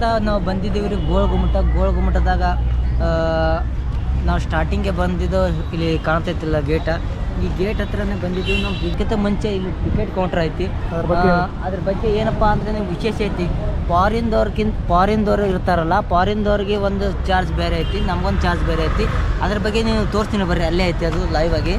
ಇವತ್ತ ನಾವು ಬಂದಿದ್ದೀವಿ ರೀ ಗೋಳ ಗುಮ್ಮಟ. ಗೋಳ ಗುಮ್ಮಟದಾಗ ನಾವು ಸ್ಟಾರ್ಟಿಂಗೆ ಬಂದಿದ್ದು ಇಲ್ಲಿ ಕಾಣ್ತೈತಿಲ್ಲ ಗೇಟ ಈ ಗೇಟ್ ಹತ್ರನೇ ಬಂದಿದ್ದೀವಿ ನಾವು. ಇದಕ್ಕಿಂತ ಮುಂಚೆ ಇಲ್ಲಿ ಟಿಕೆಟ್ ಕೌಂಟರ್ ಐತಿ. ಅದ್ರ ಬಗ್ಗೆ ಏನಪ್ಪ ಅಂದ್ರೆ ವಿಶೇಷ ಐತಿ. ಫಾರಿನ್ದವ್ರಿಗಿಂತ ಫಾರಿನ್ದವ್ರು ಇರ್ತಾರಲ್ಲ ಫಾರಿನ್ದವ್ರಿಗೆ ಒಂದು ಚಾರ್ಜ್ ಬೇರೆ ಐತಿ ನಮ್ಗೊಂದು ಚಾರ್ಜ್ ಬೇರೆ ಐತಿ. ಅದ್ರ ಬಗ್ಗೆ ನೀವು ತೋರಿಸ್ತೀನಿ ಬರ್ರಿ ಅಲ್ಲೇ ಐತಿ ಅದು ಲೈವ್ ಆಗಿ.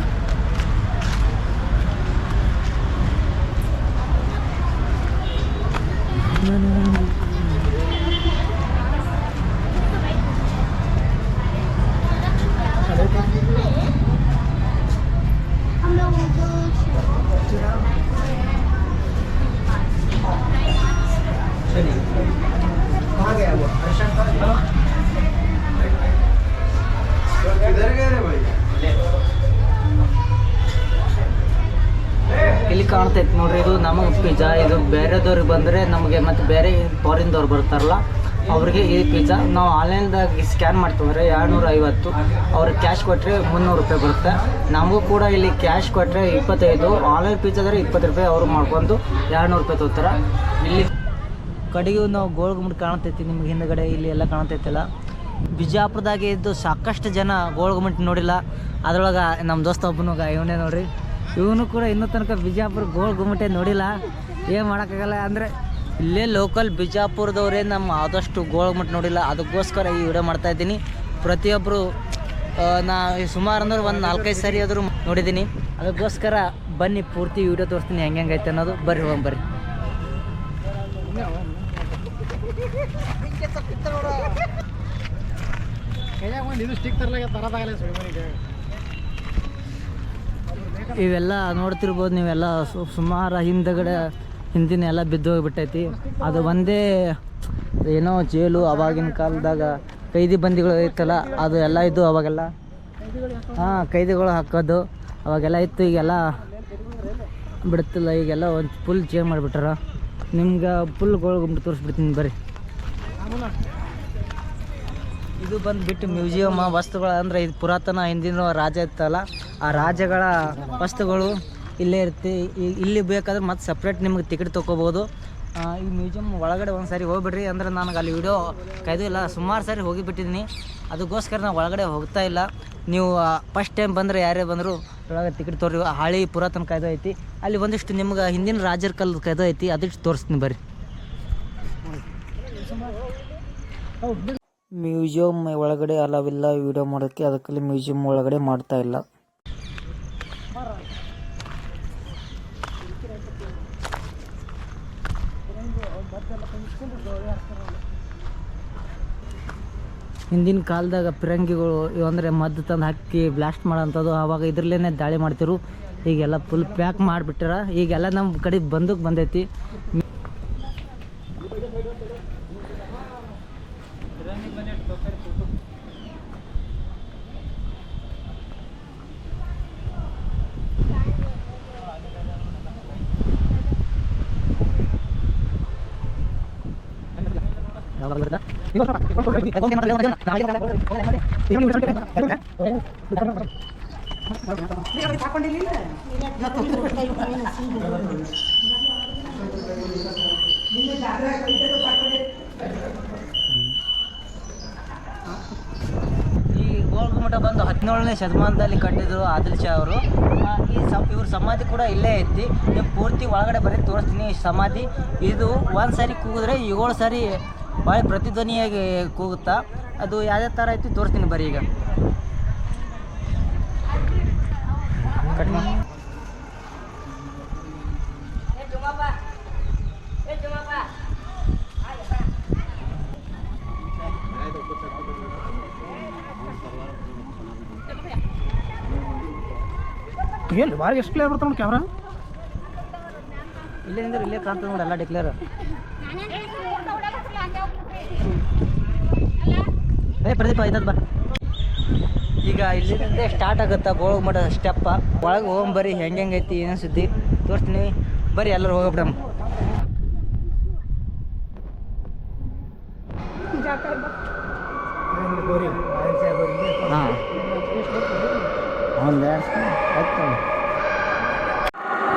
ಇಲ್ಲಿ ಕಾಣ್ತೈತಿ ನೋಡ್ರಿ, ಇದು ನಮಗೆ ಪಿಜ್ಜಾ, ಇದು ಬೇರೆದವ್ರಿಗೆ ಬಂದರೆ ನಮಗೆ ಮತ್ತು ಬೇರೆ ಫಾರಿನ್ದವ್ರು ಬರ್ತಾರಲ್ಲ, ಅವ್ರಿಗೆ ಈ ಪಿಜ್ಜಾ. ನಾವು ಆನ್ಲೈನ್ದಾಗ ಸ್ಕ್ಯಾನ್ ಮಾಡ್ತಿದ್ರೆ ಎರಡುನೂರ ಐವತ್ತು ಅವ್ರಿಗೆ ಕ್ಯಾಶ್ ಕೊಟ್ಟರೆ ಮುನ್ನೂರು ರೂಪಾಯಿ ಬರುತ್ತೆ. ನಮಗೂ ಕೂಡ ಇಲ್ಲಿ ಕ್ಯಾಶ್ ಕೊಟ್ಟರೆ ಇಪ್ಪತ್ತೈದು ಆನ್ಲೈನ್ ಪಿಜ್ಜಾದ್ರೆ ಇಪ್ಪತ್ತು ರೂಪಾಯಿ ಅವರು ಮಾಡ್ಕೊಂಡು ಎರಡುನೂರು ರೂಪಾಯಿ ತೊಗೋತಾರೆ. ಇಲ್ಲಿ ಕಡೆಗೂ ನಾವು ಗೋಳ್ಗುಮ್ಮಟ್ ಕಾಣ್ತೈತಿ ನಿಮ್ಗೆ, ಹಿಂದ್ಗಡೆ ಇಲ್ಲಿ ಎಲ್ಲ ಕಾಣ್ತೈತಲ್ಲ ಬಿಜಾಪುರದಾಗೆ ಇದ್ದು ಸಾಕಷ್ಟು ಜನ ಗೋಳ್ಗುಮ್ಮಟ್ ನೋಡಿಲ್ಲ. ಅದರೊಳಗೆ ನಮ್ಮ ದೋಸ್ತ ಒಬ್ಬನು ಇವನೇ ನೋಡ್ರಿ. ಇವನು ಕೂಡ ಇನ್ನೂ ತನಕ ಬಿಜಾಪುರ ಗೋಳ್ ಗುಮ್ಮಟೆ ನೋಡಿಲ್ಲ. ಏನು ಮಾಡೋಕ್ಕಾಗಲ್ಲ ಅಂದರೆ ಇಲ್ಲೇ ಲೋಕಲ್ ಬಿಜಾಪುರದವರೇ ನಮ್ಮ ಆದಷ್ಟು ಗೋಳ್ ಗುಮ್ಮಟ ನೋಡಿಲ್ಲ. ಅದಕ್ಕೋಸ್ಕರ ಈ ವಿಡಿಯೋ ಮಾಡ್ತಾ ಇದ್ದೀನಿ. ಪ್ರತಿಯೊಬ್ಬರು ನಾ ಸುಮಾರು ಅಂದ್ರೆ ಒಂದು ನಾಲ್ಕೈದು ಸಾರಿ ಆದರೂ ನೋಡಿದ್ದೀನಿ. ಅದಕ್ಕೋಸ್ಕರ ಬನ್ನಿ, ಪೂರ್ತಿ ವಿಡಿಯೋ ತೋರಿಸ್ತೀನಿ ಹೆಂಗೆ ಹೆಂಗೈತೆ ಅನ್ನೋದು. ಬರ್ರಿ, ಹೋಗಿ ಬರ್ರಿ. ಇದು ಸ್ಟಿಕ್ ತರಲಾಗ ತರದಾಗಲ್ಲ ಸುಳಿಮನಿಗೆ ಇವೆಲ್ಲ ನೋಡ್ತಿರ್ಬೋದು ನೀವೆಲ್ಲ ಸುಮಾರು ಹಿಂದಗಡೆ ಹಿಂದಿನ ಎಲ್ಲ ಬಿದ್ದು ಹೋಗ್ಬಿಟ್ಟೈತಿ ಅದು ಒಂದೇ ಏನೋ ಜೇಲು ಅವಾಗಿನ ಕಾಲದಾಗ ಕೈದಿ ಬಂದಿಗಳು ಇತ್ತಲ್ಲ, ಅದು ಎಲ್ಲ ಇದ್ದು ಅವಾಗೆಲ್ಲ. ಹಾಂ, ಕೈದಿಗಳು ಹಾಕೋದು ಅವಾಗೆಲ್ಲ ಇತ್ತು, ಈಗೆಲ್ಲ ಬಿಡ್ತಿಲ್ಲ ಈಗೆಲ್ಲ ಒಂದು ಫುಲ್ ಚೇಂಜ್ ಮಾಡಿಬಿಟ್ರ ನಿಮ್ಗೆ ಫುಲ್ ಗೋಳ್ಗೊಂಬಿಟ್ಟು ತೋರಿಸ್ಬಿಡ್ತೀನಿ ಬರ್ರಿ. ಇದು ಬಂದ್ಬಿಟ್ಟು ಮ್ಯೂಸಿಯಮ್ ವಸ್ತುಗಳು ಅಂದರೆ ಇದು ಪುರಾತನ ಹಿಂದಿನ ರಾಜ ಇತ್ತಲ್ಲ, ಆ ರಾಜಗಳ ವಸ್ತುಗಳು ಇಲ್ಲೇ ಇರ್ತಿ ಇಲ್ಲಿ ಬೇಕಾದ್ರೆ ಮತ್ತೆ ಸಪ್ರೇಟ್ ನಿಮ್ಗೆ ಟಿಕೆಟ್ ತೊಗೋಬೋದು. ಈ ಮ್ಯೂಸಿಯಮ್ ಒಳಗಡೆ ಒಂದು ಸಾರಿ ಹೋಗ್ಬಿಡ್ರಿ ಅಂದ್ರೆ ನನಗೆ ಅಲ್ಲಿ ವಿಡಿಯೋ ಕೈದು ಇಲ್ಲ, ಸುಮಾರು ಸಾರಿ ಹೋಗಿಬಿಟ್ಟಿದ್ದೀನಿ ಅದಕ್ಕೋಸ್ಕರ ನಾವು ಒಳಗಡೆ ಹೋಗ್ತಾ ಇಲ್ಲ. ನೀವು ಫಸ್ಟ್ ಟೈಮ್ ಬಂದರೆ ಯಾರೇ ಬಂದರೂ ಒಳಗೆ ಟಿಕೆಟ್ ತೋರಿ ಹಳಿ ಪುರಾತನ ಕಾಯ್ದು ಐತಿ. ಅಲ್ಲಿ ಒಂದಿಷ್ಟು ನಿಮ್ಗೆ ಹಿಂದಿನ ರಾಜರ ಕಾಲದ ಕಾಯ್ದು ಐತಿ ಅದಿಷ್ಟು ತೋರಿಸ್ತೀನಿ ಬರ್ರಿ. ಮ್ಯೂಸಿಯಂ ಒಳಗಡೆ ಅಲವಿಲ್ಲ ವಿಡಿಯೋ ಮಾಡೋಕ್ಕೆ ಅದಕ್ಕಲ್ಲಿ ಮ್ಯೂಸಿಯಂ ಒಳಗಡೆ ಮಾಡ್ತಾ ಇಲ್ಲ. ಹಿಂದಿನ ಕಾಲದಾಗ ಪಿರಂಗಿಗಳು ಅಂದರೆ ಮದ್ದು ತಂದು ಹಾಕಿ ಬ್ಲಾಸ್ಟ್ ಮಾಡೋಂಥದ್ದು, ಆವಾಗ ಇದ್ರಲ್ಲೇ ದಾಳಿ ಮಾಡ್ತಿರು. ಈಗೆಲ್ಲ ಫುಲ್ ಪ್ಯಾಕ್ ಮಾಡಿಬಿಟ್ಟಾರ. ಈಗೆಲ್ಲ ನಮ್ಮ ಕಡೆ ಬಂದಕ್ಕೆ ಬಂದೈತಿ. ಗೋಲ್ಗುಮಠ ಬಂದು ಹದಿನೇಳನೇ ಶತಮಾನದಲ್ಲಿ ಕಟ್ಟಿದ್ರು ಆದಿಲ್ ಶಾ ಅವರು ಈ ಸಮ ಇವ್ರ ಸಮಾಧಿ ಕೂಡ ಇಲ್ಲೇ ಐತಿ. ನೀವು ಪೂರ್ತಿ ಒಳಗಡೆ ಬರೀ ತೋರಿಸ್ತೀನಿ ಈ ಸಮಾಧಿ. ಇದು ಒಂದು ಸಾರಿ ಕೂಗಿದ್ರೆ ಏಳು ಸಾರಿ ಭಾಳ ಪ್ರತಿಧ್ವನಿಯಾಗಿ ಕೂಗುತ್ತಾ ಅದು ಯಾವ್ಯಾವ ಥರ ಐತಿ ತೋರಿಸ್ತೀನಿ ಬರೀ ಈಗ. ಕಟ್ ಏನು ಭಾಳ ಎಷ್ಟು ಕ್ಲಿಯರ್ ಬರ್ತಾವ ಕ್ಯಾಮ್ರಾ ಇಲ್ಲೇ ಇಲ್ಲೇ ಕಾಣ್ತದೆ ನೋಡಿ, ಎಲ್ಲ ಡಿಕ್ಲೇರ್ ಏ ಪ್ರದೀಪ ಆಯ್ತದ ಬಾ. ಈಗ ಇಲ್ಲಿಂದ ಸ್ಟಾರ್ಟ್ ಆಗುತ್ತಾ ಗೋಳಗುಮಠ ಸ್ಟೆಪ್ಪ ಒಳಗೆ ಹೋಗಂ ಬರ್ರಿ ಹೆಂಗೆ ಐತಿ ಏನೋ ಸುದ್ದಿ? ತೋರಿಸ್ತೀನಿ. ಬರ್ರಿ ಎಲ್ಲರೂ ಹೋಗಬಿಡಮ್ಮ ಹಾಂ. ಒಂದು ಆಯ್ತು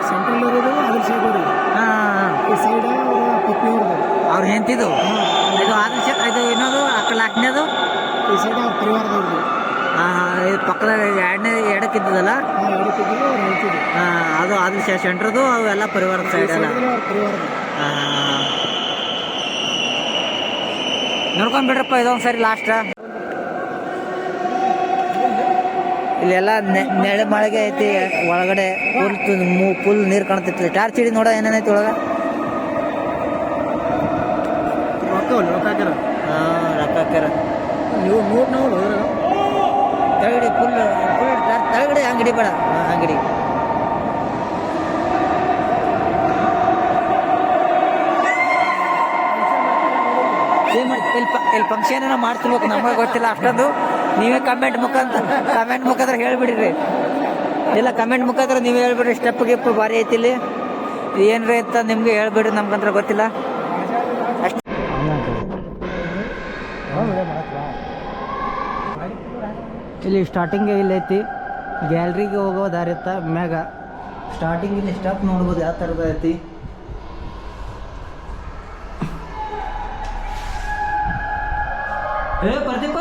ಸೆಂಟ್ರಲ್ ಇರೋದು ಅದ್ರ ಸೈಡ್ ಅವ್ರಿ ಹಾಂ ಈ ಸೈಡ್ ಪತ್ನಿ ಅವ್ರದ್ದು ಅವ್ರು ಹೆಂತಿದ್ದು ಇದು ಆದ್ರೆ ಇದು ಇನ್ನೊಂದು ಅಕ್ಕ ಕಡೆ ನಾಲ್ಕನೇದು ಈ ಸೈಡ್ ಅವ್ರ ಪರಿವಾರದವ್ರದ್ದು ಹಾಂ ಹಾಂ ಇದು ಪಕ್ಕದಾಗ ಎರಡನೇ ಹಾಂ ಅವ್ರು ಹೇಳ್ತಿದ್ವಿ ಹಾಂ ಅದು ಅದು ಸೆಂಟ್ರದು ಅವೆಲ್ಲ ಪರಿವಾರದ ಸೈಡ್ ಎಲ್ಲ ಅವ್ರ ಪರಿವಾರದ ಹಾಂ ನೋಡ್ಕೊಂಡ್ಬಿಡ್ರಪ್ಪ ಇದೊಂದು ಸರಿ ಲಾಸ್ಟ್ ಇಲ್ಲೆಲ್ಲ ನೆಳೆ ಮಳೆಗೆ ಐತಿ ಒಳಗಡೆ ಫುಲ್ ಫುಲ್ ನೀರು ಕಾಣ್ತೈತಿ ಟಾರ್ಚ್ ಹಿಡಿ ನೋಡ ಏನೇನೈತಿ ಒಳಗ? ರೊಕ್ಕ ರೊಕ್ಕ ಹಾಕ್ಯಾರ. ಹಾಂ ರೊಕ್ಕ ಹಾಕ್ಯಾರ. ನೀವು ಅದ್ರಾಗ ತಳಗಡೆ ಫುಲ್ ಫುಲ್ ತಳಗಡೆ ಅಂಗಡಿ ಬೇಡ ಅಂಗಡಿ. ಇಲ್ಲಿ ಫಂಕ್ಷನ್ ಏನೋ ಮಾಡ್ತಿರ್ಬೇಕು ನಮಗೆ ಗೊತ್ತಿಲ್ಲ, ಅಷ್ಟೊಂದು. ನೀವೇ ಕಮೆಂಟ್ ಮುಖಾಂತರ ಕಮೆಂಟ್ ಮುಖಾಂತರ ಹೇಳ್ಬಿಡ್ರಿ. ಇಲ್ಲ ಕಮೆಂಟ್ ಮುಖಾಂತರ ನೀವು ಹೇಳ್ಬಿಡ್ರಿ ಸ್ಟೆಪ್ ಗಿಪ್ ಭಾರಿ ಐತಿ ಇಲ್ಲಿ. ಏನ್ರಿ ಅಂತ ನಿಮ್ಗೆ ಹೇಳ್ಬಿಡ್ರಿ ನಮ್ಗಂತ್ರ ಗೊತ್ತಿಲ್ಲ. ಅಷ್ಟು. ಇಲ್ಲಿ ಸ್ಟಾರ್ಟಿಂಗ್ ಇಲ್ಲಿ ಐತಿ. ಗ್ಯಾಲ್ರಿಗೆ ಹೋಗೋ ದಾರಿ ಇತ್ತ, ಮ್ಯಾಗ. ಸ್ಟಾರ್ಟಿಂಗ್ ಇಲ್ಲಿ ಸ್ಟಾಪ್ ನೋಡ್ಬೋದು ಯಾವ ಥರದ ಐತಿ. ಏ, ಪ್ರದೀಪ!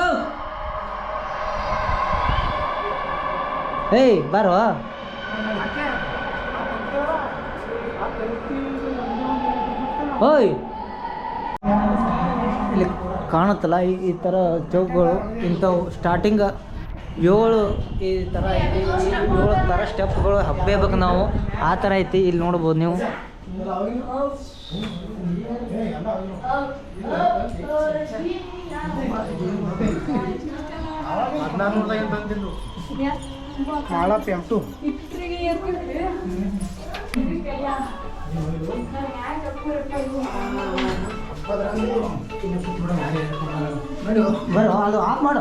ಏಯ್, ಬಾರೋ. ಓಯ್. ಇಲ್ಲಿ ಕಾಣುತ್ತಲ್ಲ ಈ ಥರ ಚೌಕ್ಗಳು ಇಂಥವು ಸ್ಟಾರ್ಟಿಂಗ್ ಏಳು ಈ ಥರ ಏಳು ಥರ ಸ್ಟೆಪ್ಗಳು ಹಬ್ಬೇಬೇಕು ನಾವು ಆ ಥರ ಐತಿ. ಇಲ್ಲಿ ನೋಡ್ಬೋದು ನೀವು. ಬರೋ ಅದು ಆಫ್ ಮಾಡು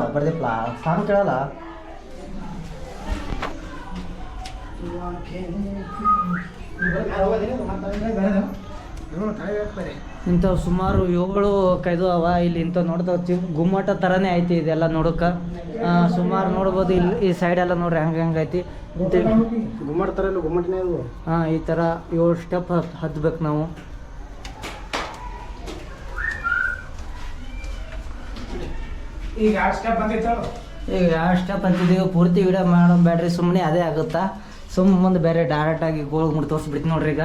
ಸಾಂಗ್ ಕೇಳಲ್ಲ. ಇಂಥವು ಸುಮಾರು ಏಳು ಕೈದು ಅವ ಇಲ್ಲಿ ಇಂಥವು ನೋಡ್ತಾವ ಚಿ ಗುಮ್ಮಟ ಥರನೇ ಐತಿ ಇದೆಲ್ಲ ನೋಡೋಕೆ. ಸುಮಾರು ನೋಡ್ಬೋದು ಇಲ್ಲಿ ಈ ಸೈಡ್ ಎಲ್ಲ ನೋಡ್ರಿ ಹಂಗೆ ಹಂಗೆ ಐತಿ. ಗುಮ್ಮಟ ಥರ ಗುಮ್ಮಟನೇ ಹಾಂ ಈ ಥರ ಏಳು ಸ್ಟೆಪ್ ಹತ್ಬೇಕು ನಾವು. ಈಗ ಎರಡು ಸ್ಟೆಪ್ ಈಗ ಯಾವ ಸ್ಟೆಪ್ ಅಂತಿದ್ದೀವಿ. ಪೂರ್ತಿ ವಿಡಿಯೋ ಮಾಡೋ ಬ್ಯಾಡ್ರಿ. ಸುಮ್ಮನೆ ಅದೇ ಆಗುತ್ತಾ? ಸುಮ್ಮ ಮುಂದೆ ಬೇರೆ ಡೈರೆಕ್ಟಾಗಿ ಗೋಳ್ ಮುಡಿ ತೋರಿಸ್ಬಿಡ್ತೀನಿ ನೋಡ್ರಿ ಈಗ.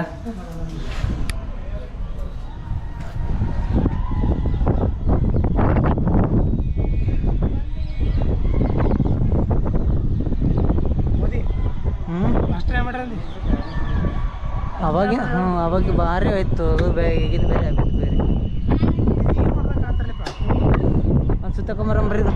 ಅವಾಗ ಹ್ಞೂ ಅವಾಗ ಭಾರಿ ಆಯ್ತು ಅದು ಬೇ ಈಗಿನ ಬೇರೆ ಬೇರೆ. ಒಂದು ಸುತ್ತಕೊಂಬರಂಬ್ರಿ ಇದು.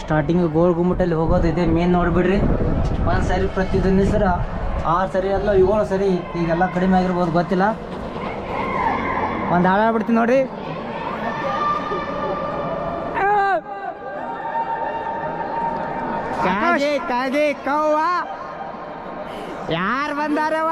ಸ್ಟಾರ್ಟಿಂಗ್ ಗೋಲ್ ಗುಮ್ಮಟಲ್ಲಿ ಹೋಗೋದಿದೆ ಮೇನ್ ನೋಡ್ಬಿಡ್ರಿ. ಒಂದು ಸಾರಿ ಪ್ರತಿದೊಂದು ಸರ ಆರು ಸರಿ ಅಲ್ಲ ಏಳು ಸರಿ ಈಗೆಲ್ಲ ಕಡಿಮೆ ಆಗಿರ್ಬೋದು ಗೊತ್ತಿಲ್ಲ. ಒಂದು ಹಾಳು ಆಗ್ಬಿಡ್ತೀನಿ ನೋಡ್ರಿ ಕಾಗೆ ಕಾಗೆ ಕವ್ವ ಯಾರು ಬಂದಾರವ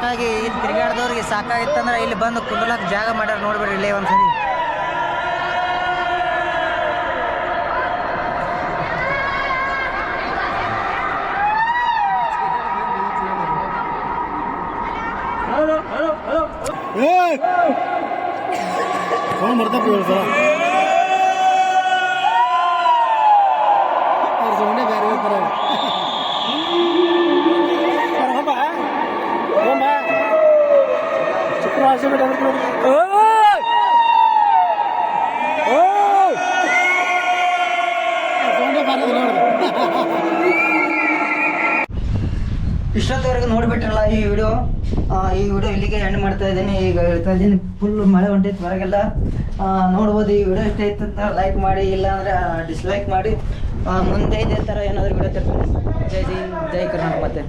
ಸಾಕಾಗಿ ಇಲ್ಲಿ ತಿರುಗಾಡ್ದವ್ರಿಗೆ ಸಾಕಾಗಿತ್ತಂದ್ರೆ ಇಲ್ಲಿ ಬಂದು ಕುಂದ್ರಲಕ್ಕೆ ಜಾಗ ಮಾಡ್ಯಾರ ನೋಡ್ಬೇಡ್ರಿ ಇಲ್ಲೇ ಒಂದ್ಸರಿ. ಫೋನ್ ನೋಡ್ಬಿಟ್ರಲ್ಲ ಇಷ್ಟೊತ್ತವರೆಗೂ ನೋಡಿಬಿಟ್ರಲ್ಲ ಈ ವಿಡಿಯೋ? ಈ ವಿಡಿಯೋ ಇಲ್ಲಿಗೆ ಎಂಡ್ ಮಾಡ್ತಾ ಇದ್ದೀನಿ. ಈಗ ಹೇಳ್ತಾ ಇದ್ದೀನಿ ಫುಲ್ ಮಳೆ ಹೊಂಟೈತೆ ಹೊರಗೆಲ್ಲ. ನೋಡ್ಬೋದು ಈ ವಿಡಿಯೋ ಇಷ್ಟ ಆಯ್ತು ಅಂತ ಲೈಕ್ ಮಾಡಿ, ಇಲ್ಲಾಂದ್ರೆ ಡಿಸ್ಲೈಕ್ ಮಾಡಿ. ಮುಂದೆ ಇದೇ ಥರ ಏನಾದರೂ ವಿಡಿಯೋ ತರ್ತೀನಿ. ಜೈ ಜೈ ಜೈ ಕರ್ನಾಟಕ ಮತ್ತೆ.